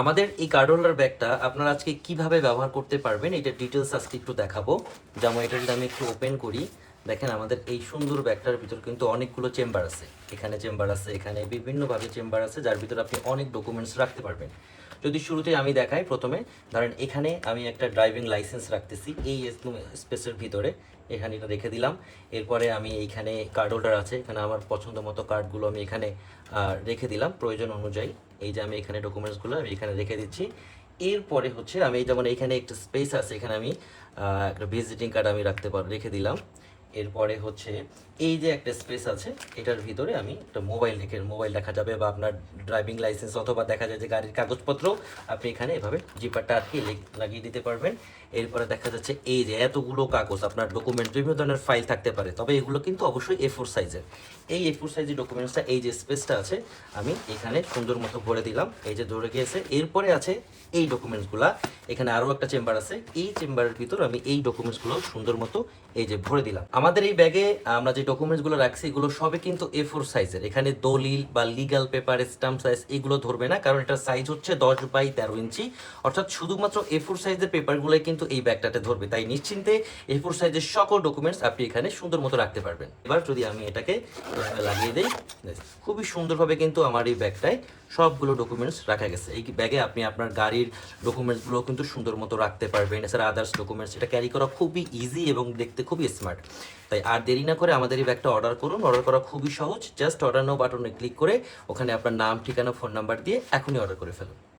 আমাদের এই card holder ব্যাগটা আপনারা আজকে কীভাবে ব্যবহার করতে পারবেন, এটা ডিটেলস আজকে একটু দেখাবো। যেমন এটা যদি আমি একটু ওপেন করি, দেখেন আমাদের এই সুন্দর ব্যাগটার ভিতর কিন্তু অনেকগুলো চেম্বার আছে। এখানে চেম্বার আছে, এখানে বিভিন্নভাবে চেম্বার আছে, যার ভিতরে আপনি অনেক ডকুমেন্টস রাখতে পারবেন। যদি শুরুতে আমি দেখাই, প্রথমে ধরেন এখানে আমি একটা ড্রাইভিং লাইসেন্স রাখতেছি, এই স্পেসের ভিতরে। এখানে এটা রেখে দিলাম। এরপরে আমি এইখানে কার্ড হোল্ডার আছে, এখানে আমার পছন্দ মতো কার্ডগুলো আমি এখানে রেখে দিলাম প্রয়োজন অনুযায়ী। এই যে আমি এখানে ডকুমেন্টসগুলো আমি এখানে রেখে দিচ্ছি। এরপরে হচ্ছে আমি যেমন এখানে একটা স্পেস আছে, এখানে আমি একটা ভিজিটিং কার্ড আমি রাখতে পার, রেখে দিলাম। এরপরে হচ্ছে এই যে একটা স্পেস আছে, এটার ভিতরে আমি একটা মোবাইল রেখে মোবাইল দেখা যাবে বা আপনার ড্রাইভিং লাইসেন্স অথবা দেখা যায় যে গাড়ির কাগজপত্র, আপনি এখানে এভাবে জিপারটা আটকে লে- লাগিয়ে দিতে পারবেন। এরপরে দেখা যাচ্ছে এই যে এতগুলো কাগজ, আপনার ডকুমেন্ট বিভিন্ন ধরনের ফাইল থাকতে পারে, তবে এগুলো কিন্তু অবশ্যই এ ফোর সাইজের এই এ ফোর সাইজের ডকুমেন্টসটা এই যে স্পেসটা আছে, আমি এখানে সুন্দর মতো ভরে দিলাম, এই যে ধরে গিয়েছে। এরপরে আছে এই ডকুমেন্টসগুলা এখানে আরও একটা চেম্বার আছে, এই চেম্বারের ভিতর আমি এই ডকুমেন্টসগুলো সুন্দর মতো এই যে ভরে দিলাম। আমাদের এই ব্যাগে আমরা যে ডকুমেন্টসগুলো রাখছি, এগুলো সবে কিন্তু এ ফোর সাইজের এখানে দলিল বা লিগাল পেপার স্টাম্প সাইজ এগুলো ধরবে না, কারণ এটার সাইজ হচ্ছে দশ বাই তেরো ইঞ্চি। অর্থাৎ শুধুমাত্র এ ফোর সাইজের পেপারগুলোই কিন্তু এই ব্যাগটাতে ধরবে। তাই নিশ্চিন্তে এ ফোর সাইজের সকল ডকুমেন্টস আপনি এখানে সুন্দর মতো রাখতে পারবেন। এবার যদি আমি এটাকে লাগিয়ে দিই খুবই সুন্দরভাবে কিন্তু আমার এই ব্যাগটায় সবগুলো ডকুমেন্টস রাখা গেছে। এই ব্যাগে আপনি আপনার গাড়ির ডকুমেন্টসগুলো কিন্তু সুন্দর মতো রাখতে পারবেন। এছাড়া আদার্স ডকুমেন্টস এটা ক্যারি করা খুবই ইজি এবং দেখতে খুবই স্মার্ট তাই আর দেরি না করে আমাদের এই ব্যাগটা অর্ডার করুন। অর্ডার করা খুবই সহজ। জাস্ট অর্ডার নাও বাটনে ক্লিক করে ওখানে আপনার নাম, ঠিকানা ফোন নাম্বার দিয়ে এখনই অর্ডার করে ফেলুন।